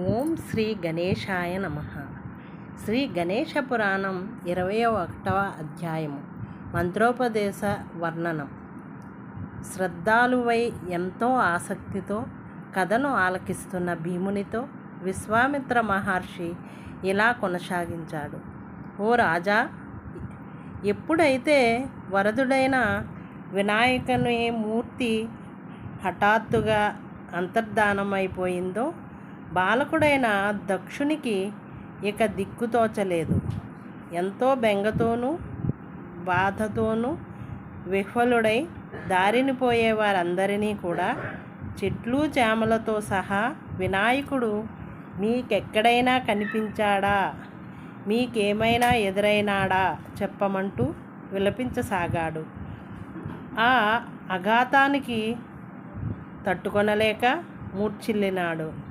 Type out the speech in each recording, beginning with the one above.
ఓం శ్రీ గణేశాయ నమ. శ్రీ గణేశ పురాణం ఇరవై ఒకటవ అధ్యాయము. మంత్రోపదేశ వర్ణనం. శ్రద్ధాలువై ఎంతో ఆసక్తితో కథను ఆలకిస్తున్న భీమునితో విశ్వామిత్ర మహర్షి ఇలా కొనసాగించాడు. ఓ రాజా ఎప్పుడైతే వరదుడైన వినాయకుని మూర్తి హఠాత్తుగా అంతర్ధానమైపోయిందో బాలకుడైన దక్షునికి ఇక దిక్కుతోచలేదు ఎంతో బెంగతోనూ బాధతోనూ విహ్వలుడై దారిని పోయే వారందరినీ కూడా చెట్లు చేమలతో సహా వినాయకుడు మీకెక్కడైనా కనిపించాడా? మీకేమైనా ఎదురైనాడా? చెప్పమంటూ విలపించసాగాడు. ఆ అఘాతానికి తట్టుకొనలేక మూర్చిల్లినాడు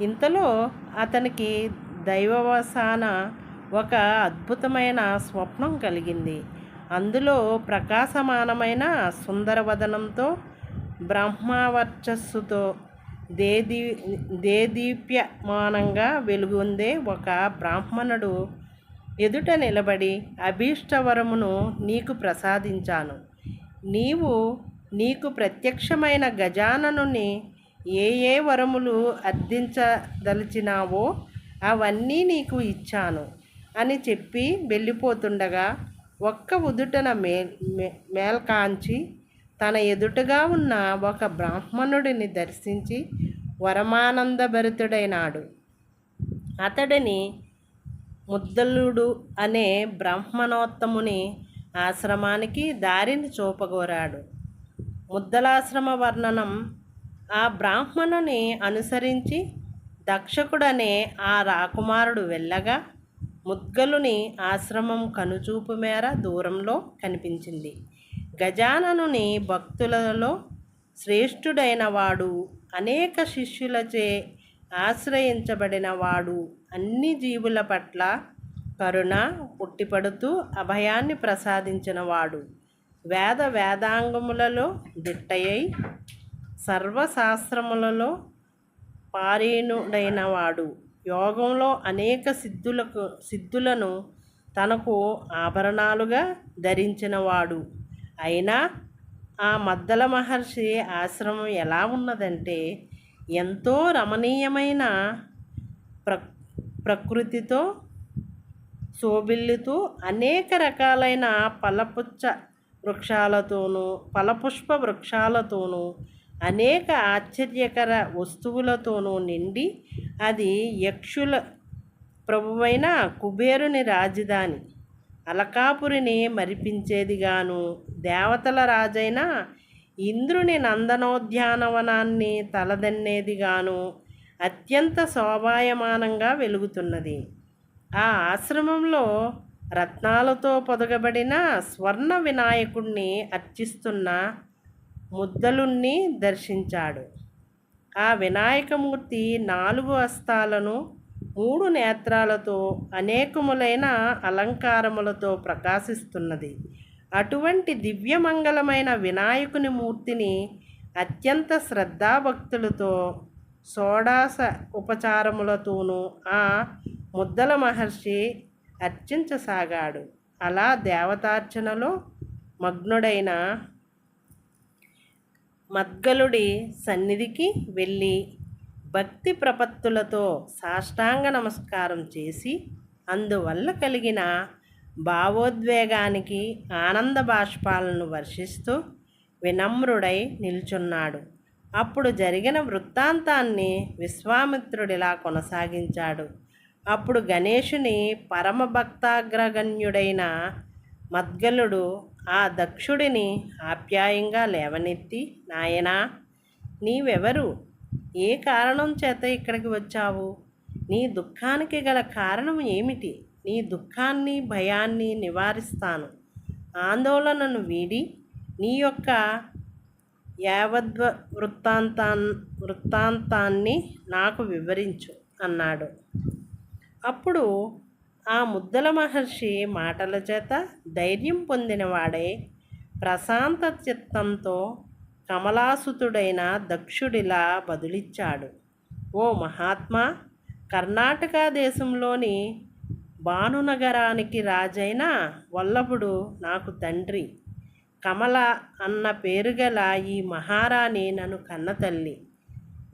ఇంతలో అతనికి దైవవసాన ఒక అద్భుతమైన స్వప్నం కలిగింది. అందులో ప్రకాశమానమైన సుందరవదనంతో బ్రహ్మవర్చస్సుతో దేదీ దేదీప్యమానంగా వెలుగొందే ఒక బ్రాహ్మణుడు ఎదుట నిలబడి అభీష్టవరమును నీకు ప్రసాదించాను. నీవు నీకు ప్రత్యక్షమైన గజాననుని ఏ ఏ వరములు అర్థించదలిచినావో అవన్నీ నీకు ఇచ్చాను అని చెప్పి వెళ్ళిపోతుండగా ఒక్క ఉదుటన మే మేల్కాంచి తన ఎదుటగా ఉన్న ఒక బ్రాహ్మణుడిని దర్శించి వరమానందభరితుడైనాడు అతడిని ముద్దలుడు అనే బ్రాహ్మణోత్తముని ఆశ్రమానికి దారిని చూపగోరాడు. ముద్దలాశ్రమ వర్ణనం ఆ బ్రాహ్మణుని అనుసరించి దక్షకుడనే ఆ రాకుమారుడు వెళ్ళగా ముద్గలుని ఆశ్రమం కనుచూపు మేర దూరంలో కనిపించింది. గజాననుని భక్తులలో శ్రేష్ఠుడైన వాడు అనేక శిష్యులచే ఆశ్రయించబడిన వాడు అన్ని జీవుల పట్ల కరుణ పుట్టిపడుతూ అభయాన్ని ప్రసాదించిన వాడు వేద వేదాంగములలో దిట్టయై సర్వశాస్త్రములలో పారీణుడైన వాడు యోగంలో అనేక సిద్ధులకు సిద్ధులను తనకు ఆభరణాలుగా ధరించినవాడు. అయినా ఆ మద్దల మహర్షి ఆశ్రమం ఎలా ఉన్నదంటే ఎంతో రమణీయమైన ప్ర ప్రకృతితో శోభిల్లుతూ అనేక రకాలైన పలపుచ్చ వృక్షాలతోనూ ఫలపుష్ప వృక్షాలతోనూ అనేక ఆశ్చర్యకర వస్తువులతోనూ నిండి అది యక్షుల ప్రభువైన కుబేరుని రాజధాని. అలకాపురిని మరిపించేదిగాను. దేవతల రాజైన ఇంద్రుని నందనోద్యానవనాన్ని తలదన్నేదిగాను. అత్యంత శోభాయమానంగా వెలుగుతున్నది. ఆ ఆశ్రమంలో రత్నాలతో పొదగబడిన స్వర్ణ వినాయకుణ్ణి అర్చిస్తున్న ముద్దలుణ్ణి దర్శించాడు. ఆ వినాయకమూర్తి నాలుగు హస్తాలను మూడు నేత్రాలతో అనేకములైన అలంకారములతో ప్రకాశిస్తున్నది. అటువంటి దివ్యమంగళమైన వినాయకుని మూర్తిని అత్యంత శ్రద్ధాభక్తులతో షోడాస ఉపచారములతోనూ ఆ ముద్దల మహర్షి అర్చించసాగాడు. అలా దేవతార్చనలో మగ్నుడైన మద్గలుడి సన్నిధికి వెళ్ళి భక్తి ప్రపత్తులతో సాష్టాంగ నమస్కారం చేసి అందువల్ల కలిగిన భావోద్వేగానికి ఆనంద బాష్పాలను వర్షిస్తూ వినమ్రుడై నిల్చున్నాడు. అప్పుడు జరిగిన వృత్తాంతాన్ని విశ్వామిత్రుడిలా కొనసాగించాడు. అప్పుడు గణేషుని పరమభక్తాగ్రగణ్యుడైన మద్గలుడు ఆ దక్షుడిని ఆప్యాయంగా లేవనెత్తి నాయనా నీవెవరు? ఏ కారణం చేత ఇక్కడికి వచ్చావు? నీ దుఃఖానికి గల కారణం ఏమిటి? నీ దుఃఖాన్ని భయాన్ని నివారిస్తాను. ఆందోళనను వీడి నీ యొక్క యావద్వ వృత్తాంతాన్ వృత్తాంతాన్ని నాకు వివరించు అన్నాడు. అప్పుడు ఆ ముద్దల మహర్షి మాటల చేత ధైర్యం పొందినవాడే ప్రశాంత చిత్తంతో కమలాసుతుడైన దక్షుడిలా బదులిచ్చాడు. ఓ మహాత్మా కర్ణాటక దేశంలోని భానునగరానికి రాజైన వల్లభుడు నాకు తండ్రి. కమల అన్న పేరుగల ఈ మహారాణి నన్ను కన్నతల్లి.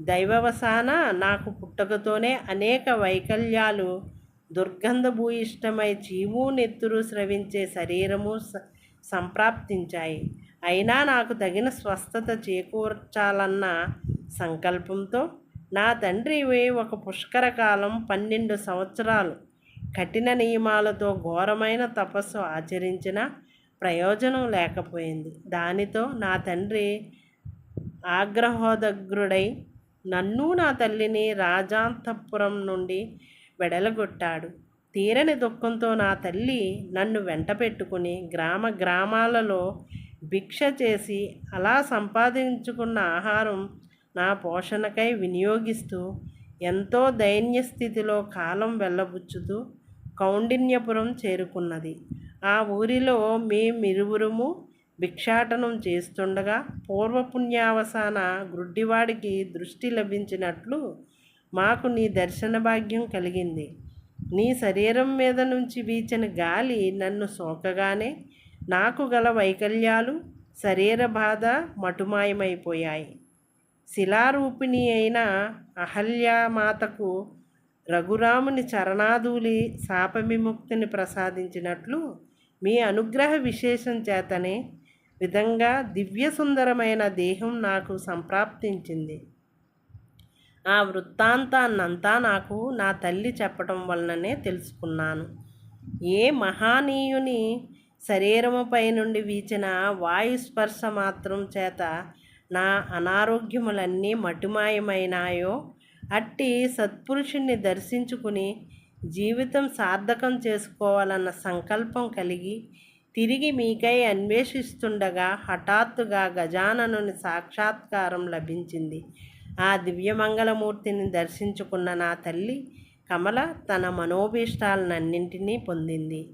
దైవవసాన నాకు పుట్టకతోనే అనేక వైకల్యాలు దుర్గంధభూయిష్టమై చీము నెత్తురు స్రవించే శరీరము స- సంప్రాప్తించాయి. అయినా నాకు తగిన స్వస్థత చేకూర్చాలన్న సంకల్పంతో నా తండ్రి ఒక పుష్కర కాలం పన్నెండు సంవత్సరాలు కఠిన నియమాలతో ఘోరమైన తపస్సు ఆచరించిన ప్రయోజనం లేకపోయింది. దానితో నా తండ్రి ఆగ్రహోదగ్రుడై నన్ను నా తల్లిని రాజాంతపురం నుండి వెడలగొట్టాడు. తీరని దుఃఖంతో నా తల్లి నన్ను వెంట పెట్టుకుని గ్రామ గ్రామాలలో భిక్ష చేసి అలా సంపాదించుకున్న ఆహారం నా పోషణకై వినియోగిస్తూ ఎంతో దైన్య స్థితిలో కాలం వెళ్ళబుచ్చుతూ కౌండిన్యపురం చేరుకున్నది. ఆ ఊరిలో మేమిరువురము భిక్షాటనం చేస్తుండగా పూర్వపుణ్యావసాన గ్రుడ్డివాడికి దృష్టి లభించినట్లు మాకు నీ దర్శన భాగ్యం కలిగింది. నీ శరీరం మీద నుంచి వీచిన గాలి నన్ను సోకగానే నాకు గల వైకల్యాలు శరీర బాధ మటుమాయమైపోయాయి. శిలారూపిణి అయిన అహల్యామాతకు రఘురాముని చరణాధూలి శాప విముక్తిని ప్రసాదించినట్లు మీ అనుగ్రహ విశేషం చేతనే విధంగా దివ్య సుందరమైన దేహం నాకు సంప్రాప్తించింది. ఆ వృత్తాంతాన్నంతా నాకు నా తల్లి చెప్పటం వలననే తెలుసుకున్నాను. ఏ మహానీయుని శరీరముపై నుండి వీచిన వాయుస్పర్శ మాత్రం చేత నా అనారోగ్యములన్నీ మటుమాయమైనాయో అట్టి సత్పురుషుణ్ణి దర్శించుకుని జీవితం సార్థకం చేసుకోవాలన్న సంకల్పం కలిగి తిరిగి మీకై అన్వేషిస్తుండగా హఠాత్తుగా గజాననుని సాక్షాత్కారం లభించింది. ఆ దివ్యమంగళమూర్తిని దర్శించుకున్న నా తల్లి కమల తన మనోభీష్టాలన్నింటినీ పొందింది.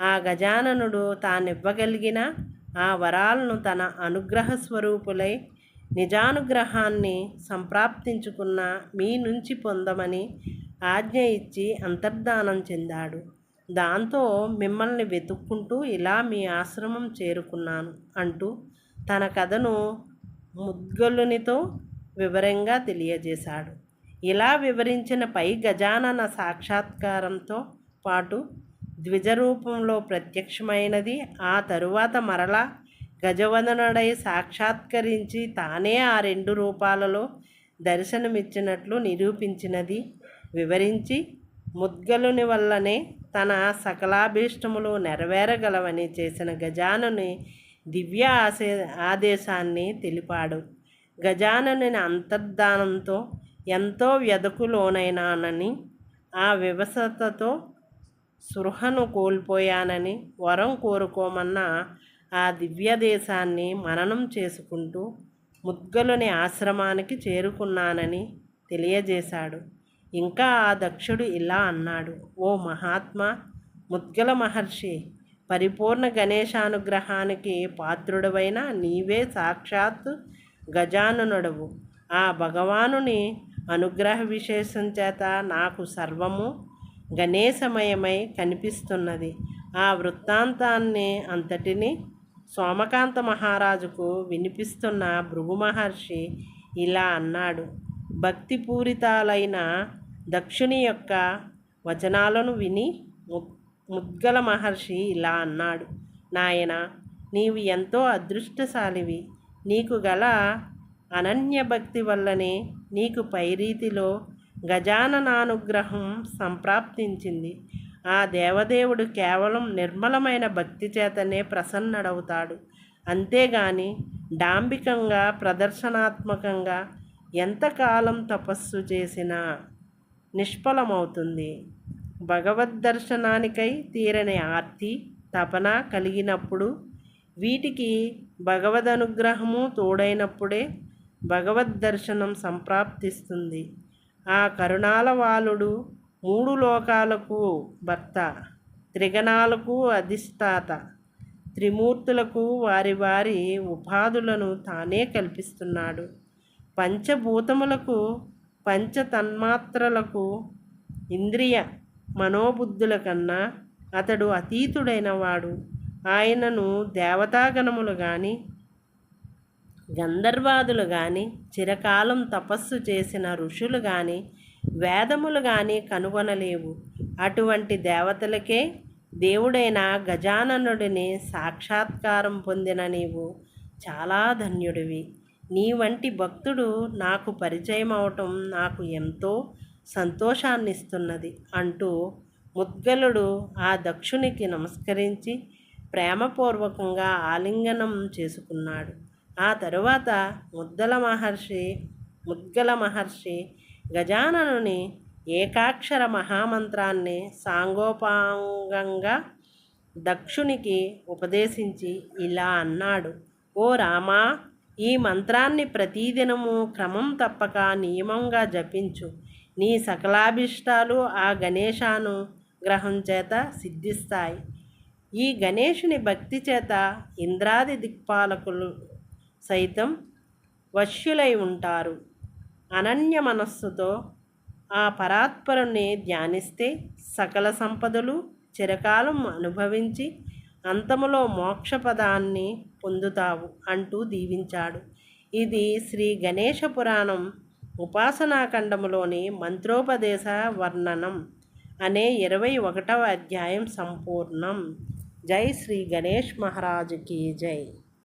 ఆ గజాననుడు తానివ్వగలిగిన ఆ వరాలను తన అనుగ్రహ స్వరూపులై నిజానుగ్రహాన్ని సంప్రాప్తించుకున్న మీ నుంచి పొందమని ఆజ్ఞ ఇచ్చి అంతర్ధానం చెందాడు. దాంతో మిమ్మల్ని వెతుక్కుంటూ ఇలా మీ ఆశ్రమం చేరుకున్నాను అంటూ తన కథను ముద్గలునితో వివరంగా తెలియజేశాడు. ఇలా వివరించిన పై గజానన సాక్షాత్కారంతో పాటు ద్విజరూపంలో ప్రత్యక్షమైనది ఆ తరువాత మరలా గజవదనుడై సాక్షాత్కరించి తానే ఆ రెండు రూపాలలో దర్శనమిచ్చినట్లు నిరూపించినది. వివరించి ముద్గలుని వల్లనే తన సకలాభీష్టములు నెరవేరగలవని చేసిన గజానుని దివ్య ఆశే ఆదేశాన్ని తెలిపాడు. గజాననుని అంతర్ధానంతో ఎంతో వ్యధకులోనైనానని ఆ వివసతతో సృహను కోల్పోయానని వరం కోరుకోమన్న ఆ దివ్య దేశాన్ని మననం చేసుకుంటూ ముద్గలుని ఆశ్రమానికి చేరుకున్నానని తెలియజేశాడు. ఇంకా ఆ దక్షుడు ఇలా అన్నాడు ఓ మహాత్మా ముద్గల మహర్షి పరిపూర్ణ గణేశానుగ్రహానికి పాత్రుడవైన నీవే సాక్షాత్ గజాననుడవు. ఆ భగవానుని అనుగ్రహ విశేషం చేత నాకు సర్వము గణేశమయమై కనిపిస్తున్నది. ఆ వృత్తాంతాన్ని అంతటిని సోమకాంత మహారాజుకు వినిపిస్తున్న భృగు మహర్షి ఇలా అన్నాడు. భక్తిపూరితాలైన దక్షుని యొక్క వచనాలను విని ముద్గల మహర్షి ఇలా అన్నాడు. నాయన నీవు ఎంతో అదృష్టశాలివి. నీకు గల అనన్య భక్తి వల్లనే నీకు పైరీతిలో గజాననానుగ్రహం సంప్రాప్తించింది. ఆ దేవదేవుడు కేవలం నిర్మలమైన భక్తి చేతనే ప్రసన్నడవుతాడు. అంతేగాని డాంబికంగా ప్రదర్శనాత్మకంగా ఎంతకాలం తపస్సు చేసినా నిష్ఫలమవుతుంది. భగవద్ దర్శనానికై తీరని ఆర్తి తపన కలిగినప్పుడు వీటికి భగవద్ అనుగ్రహము తోడైనప్పుడే భగవద్ దర్శనం సంప్రాప్తిస్తుంది. ఆ కరుణాల వాలుడు మూడు లోకాలకు భర్త త్రిగణాలకు అధిష్టాత త్రిమూర్తులకు వారి వారి ఉపాధులను తానే కల్పిస్తున్నాడు. పంచభూతములకు పంచతన్మాత్రలకు ఇంద్రియ మనోబుద్ధుల కన్నా అతడు అతీతుడైన వాడు ఆయనను దేవతాగణములు కానీ గంధర్వాదులు కానీ చిరకాలం తపస్సు చేసిన ఋషులు కానీ వేదములు కానీ కనుగొనలేవు. అటువంటి దేవతలకే దేవుడైన గజాననుడిని సాక్షాత్కారం పొందిన నీవు చాలా ధన్యుడివి. నీ వంటి భక్తుడు నాకు పరిచయం అవటం నాకు ఎంతో సంతోషాన్నిస్తున్నది అంటూ ముద్గలుడు ఆ దక్షునికి నమస్కరించి ప్రేమపూర్వకంగా ఆలింగనం చేసుకున్నాడు. ఆ తరువాత ముద్దల మహర్షి ముద్గల మహర్షి గజాననుని ఏకాక్షర మహామంత్రాన్ని సాంగోపాంగంగా దక్షునికి ఉపదేశించి ఇలా అన్నాడు. ఓ రామా ఈ మంత్రాన్ని ప్రతిదినము క్రమం తప్పక నియమంగా జపించు. నీ సకలాభిష్టాలు ఆ గణేశాను గ్రహం చేత సిద్ధిస్తాయి. ఈ గణేషుని భక్తి చేత ఇంద్రాది దిక్పాలకులు సైతం వశ్యులై ఉంటారు. అనన్య మనస్సుతో ఆ పరాత్పరుని ధ్యానిస్తే సకల సంపదలు చిరకాలం అనుభవించి అంతములో మోక్షపదాన్ని పొందుతావు అంటూ దీవించాడు. ఇది శ్రీ గణేష పురాణం ఉపాసనాఖండములోని మంత్రోపదేశ వర్ణనం అనే ఇరవై ఒకటవ అధ్యాయం సంపూర్ణం. జై శ్రీ గణేష్ మహారాజుకి జై